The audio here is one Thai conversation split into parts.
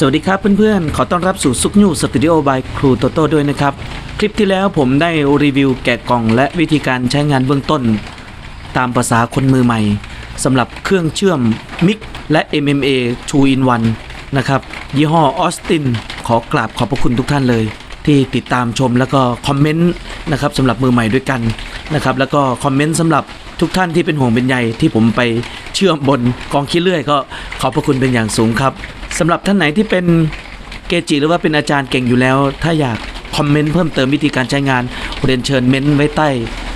สวัสดีครับเพื่อนๆ ขอต้อนรับสู่ซุกยูสตูดิโอบายครูโตโต้ด้วยนะครับ คลิปที่แล้วผมได้รีวิวแกะกล่องและวิธีการใช้งานเบื้องต้น ตามภาษาคนมือใหม่สำหรับเครื่องเชื่อมมิกและ MMA 2 in 1นะครับ ยี่ห้อออสตินขอกราบขอบพระคุณทุกท่านเลย ที่ติดตามชมแล้วก็คอมเมนต์นะครับสำหรับมือใหม่ด้วยกันนะครับแล้วก็คอมเมนต์สำหรับทุกท่านที่เป็นห่วงเป็นใยที่ผมไปเชื่อมบนกองขี้เลื่อยก็ขอบพระคุณเป็นอย่างสูงครับ สำหรับท่านไหนที่เป็นเกจิหรือว่าเป็นอาจารย์เก่งอยู่แล้ว ถ้าอยากคอมเมนต์เพิ่มเติมวิธีการใช้งานเรียนเชิญเม้นไว้ใต้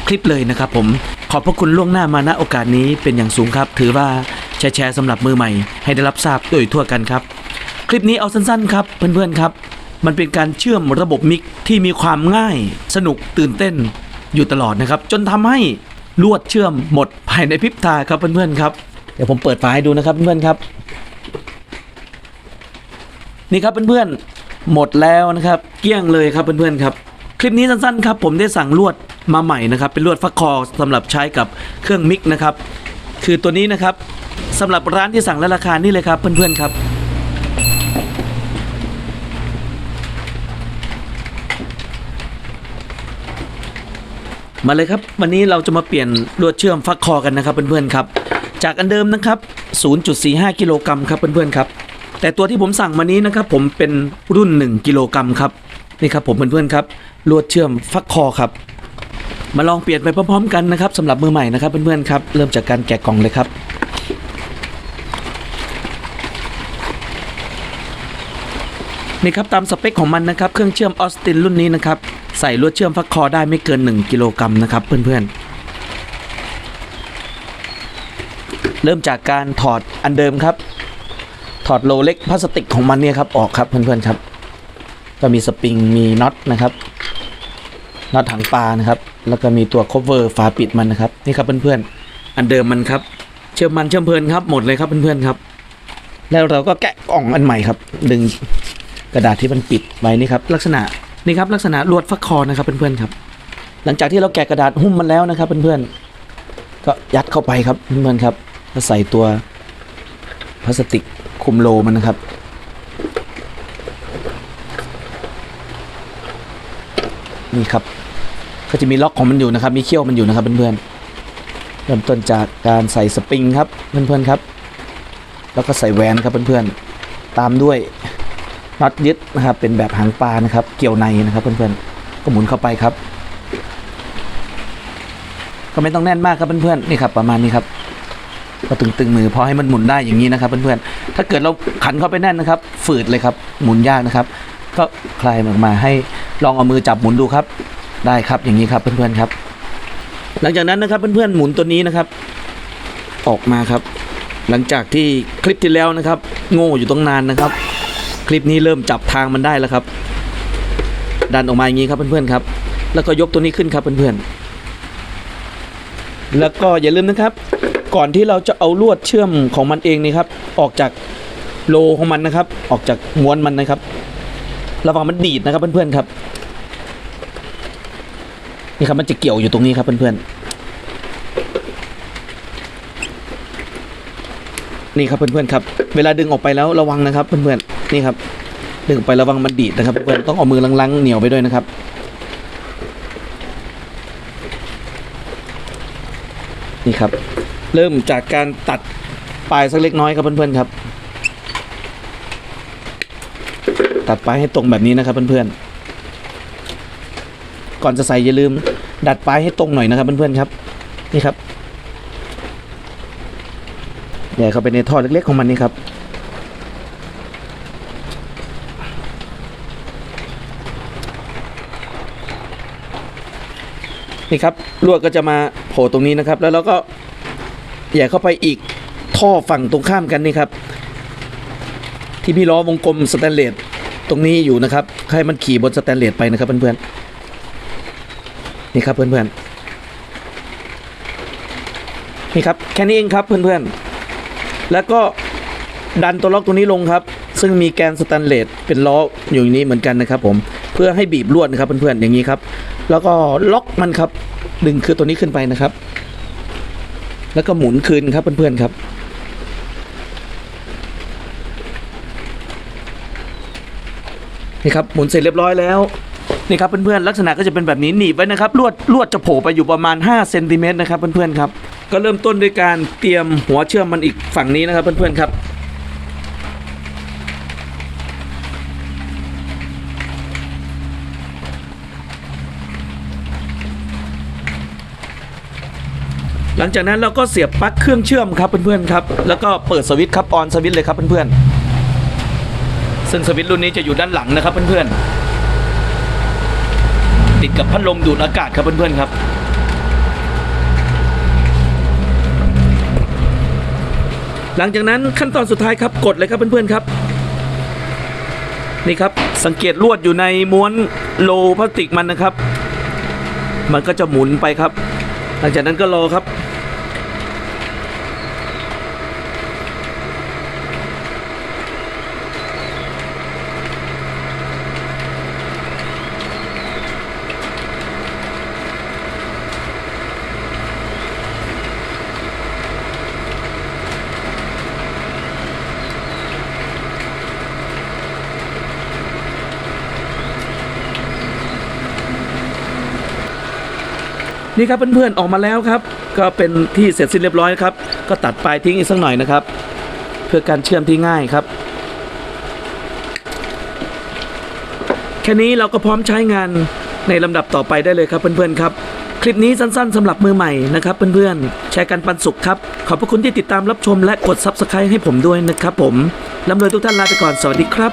คลิปเลยนะครับผมขอบพระคุณล่วงหน้ามาณโอกาสนี้เป็นอย่างสูงครับ ถือว่าแชร์สำหรับมือใหม่ ให้ได้รับทราบโดยทั่วกันครับ คลิปนี้เอาสั้นๆครับ เพื่อนๆครับ มันเป็นการเชื่อมระบบมิกที่มีความง่าย สนุกตื่นเต้นอยู่ตลอดนะครับ จนทำให้ลวดเชื่อมหมดภายในพริบตาครับเพื่อนๆครับเดี๋ยวผมเปิดฝาให้ดูนะครับเพื่อนๆครับ นี่ครับเพื่อนๆหมดแล้วนะครับ เกลี้ยงเลยครับเพื่อนๆครับคลิปนี้สั้นๆครับผมได้สั่งลวดมาใหม่นะครับ เป็นลวดฟักคอสำหรับใช้กับเครื่องมิกนะครับคือตัวนี้นะครับสำหรับร้านที่สั่งและราคานี่เลยครับเพื่อนๆครับมาเลยครับ วันนี้เราจะมาเปลี่ยนลวดเชื่อมฟักคอกันนะครับเพื่อนๆครับ จากอันเดิมนะครับ 0.45 กิโลกรัมครับเพื่อนๆครับ แต่ตัวที่ผมสั่งมานี้นะครับผมเป็นรุ่น 1 กิโลกรัมครับนี่ครับผมเพื่อนๆครับลวดเชื่อมฟักคอครับ มาลองเปลี่ยนไปพร้อมๆกันนะครับสำหรับมือใหม่นะครับเพื่อนๆครับเริ่มจากการแกะกล่องเลยครับนี่ครับตามสเปคของมันนะครับเครื่องเชื่อมออสตินรุ่นนี้นะครับใส่ลวดเชื่อมฟักคอได้ไม่เกิน 1 กิโลกรัมนะครับเพื่อนๆเริ่มจากการถอดอันเดิมครับ ถอดโลเล็กพลาสติกของมันเนี่ยครับออกครับเพื่อนๆครับ ก็มีสปริงมีน็อตนะครับน็อตถังปลานะครับ แล้วก็มีตัว cover ฝาปิดมันนะครับนี่ครับเพื่อนๆ อันเดิมมันครับ เชื่อมมันเชื่อมเพลินครับหมดเลยครับเพื่อนๆครับ แล้วเราก็แกะกล่องอันใหม่ครับดึงกระดาษที่มันปิดไว้นี่ครับลักษณะนี่ครับลักษณะลวดฟักคอนะครับเพื่อนๆครับ หลังจากที่เราแกะกระดาษหุ้มมันแล้วนะครับเพื่อนๆก็ยัดเข้าไปครับเพื่อนๆครับแล้วใส่ตัวพลาสติก คุมโลมันนะครับ นี่ครับก็จะมีล็อกของมันอยู่นะครับ มีเขี้ยวมันอยู่นะครับเพื่อนๆเริ่มต้นจากการใส่สปริงครับเพื่อนๆครับ แล้วก็ใส่แหวนครับเพื่อนๆตามด้วยน็อตยึดนะครับ เป็นแบบหางปลานะครับ เกี่ยวในนะครับเพื่อนๆก็หมุนเข้าไปครับ ก็ไม่ต้องแน่นมากครับเพื่อนๆนี่ครับ ประมาณนี้ครับก็ตึงๆมือพอให้มันหมุนได้อย่างนี้นะครับเพื่อนๆ ถ้าเกิดเราขันเข้าไปแน่นนะครับ ฝืดเลยครับ หมุนยากนะครับ ก็คลายมันออกมาให้ลองเอามือจับหมุนดูครับ ได้ครับอย่างนี้ครับเพื่อนๆครับ หลังจากนั้นนะครับเพื่อนๆหมุนตัวนี้นะครับ ออกมาครับ หลังจากที่คลิปที่แล้วนะครับ โง่อยู่ตรงนานนะครับ คลิปนี้เริ่มจับทางมันได้แล้วครับ ดันออกมาอย่างนี้ครับเพื่อนๆครับ แล้วก็ยกตัวนี้ขึ้นครับเพื่อนๆ แล้วก็อย่าลืมนะครับ ก่อนที่เราจะเอาลวดเชื่อมของมันเองนี่ครับ ออกจากโลของมันนะครับ ออกจากม้วนมันนะครับ ระวังมันดีดนะครับเพื่อนๆครับ นี่ครับมันจะเกี่ยวอยู่ตรงนี้ครับเพื่อนๆ นี่ครับเพื่อนๆครับ เวลาดึงออกไปแล้วระวังนะครับเพื่อนๆ นี่ครับ ดึงไประวังมันดีดนะครับเพื่อนๆต้องเอามือลังๆเหนียวไปด้วยนะครับ นี่ครับ เริ่มจากการตัดปลายสักเล็กน้อยครับเพื่อนๆครับ ตัดปลายให้ตรงแบบนี้นะครับเพื่อนๆก่อนจะใส่อย่าลืม ดัดปลายให้ตรงหน่อยนะครับเพื่อนๆครับ นี่ครับใหญ่เข้าไปในท่อเล็กๆของมันนี่ครับ นี่ครับลวดก็จะมาโผล่ตรงนี้นะครับ แล้วเราก็แย่เข้าไปอีกท่อฝั่งตรงข้ามกันนี่ครับ ที่พี่ล้อวงกลมสแตนเลสตรงนี้อยู่นะครับให้มันขี่บนสแตนเลสไปนะครับเพื่อนๆนี่ครับเพื่อนๆนี่ครับแค่นี้เองครับเพื่อนๆแล้วก็ดันตัวล็อกตัวนี้ลงครับ ซึ่งมีแกนสแตนเลสเป็นล้ออยู่อย่างนี้เหมือนกันนะครับผม เพื่อให้บีบลวดนะครับเพื่อนๆอย่างนี้ครับ แล้วก็ล็อกมันครับ ดึงคือตัวนี้ขึ้นไปนะครับ แล้วก็หมุนคืนครับเพื่อนๆครับนี่ครับหมุนเสร็จเรียบร้อยแล้วนี่ครับเพื่อนๆลักษณะก็จะเป็นแบบนี้หนีบไว้นะครับลวดลวดจะโผล่ไปอยู่ประมาณ5เซนติเมตรนะครับเพื่อนๆครับก็เริ่มต้นด้วยการเตรียมหัวเชื่อมมันอีกฝั่งนี้นะครับเพื่อนๆครับ หลังจากนั้นเราก็เสียบปลั๊กเครื่องเชื่อมครับเพื่อนๆครับ แล้วก็เปิดสวิตช์ครับออนสวิตช์เลยครับเพื่อนๆซึ่งสวิตช์รุ่นนี้จะอยู่ด้านหลังนะครับเพื่อนๆติดกับพัดลมดูดอากาศครับเพื่อนๆครับหลังจากนั้นขั้นตอนสุดท้ายครับกดเลยครับเพื่อนๆครับ นี่ครับสังเกตลวดอยู่ในม้วนโลพลาสติกมันนะครับ มันก็จะหมุนไปครับ หลังจากนั้นก็รอครับ นี่ครับเพื่อนๆออกมาแล้วครับ ก็เป็นที่เสร็จสิ้นเรียบร้อยครับ ก็ตัดปลายทิ้งอีกสักหน่อยนะครับ เพื่อการเชื่อมที่ง่ายครับ แค่นี้เราก็พร้อมใช้งานในลำดับต่อไปได้เลยครับเพื่อนๆครับ คลิปนี้สั้นๆสำหรับมือใหม่นะครับเพื่อนๆแชร์กันปันสุขครับ ขอบพระคุณที่ติดตามรับชมและกด Subscribe ให้ผมด้วยนะครับผมลำเลยทุกท่านลาไปก่อนสวัสดีครับ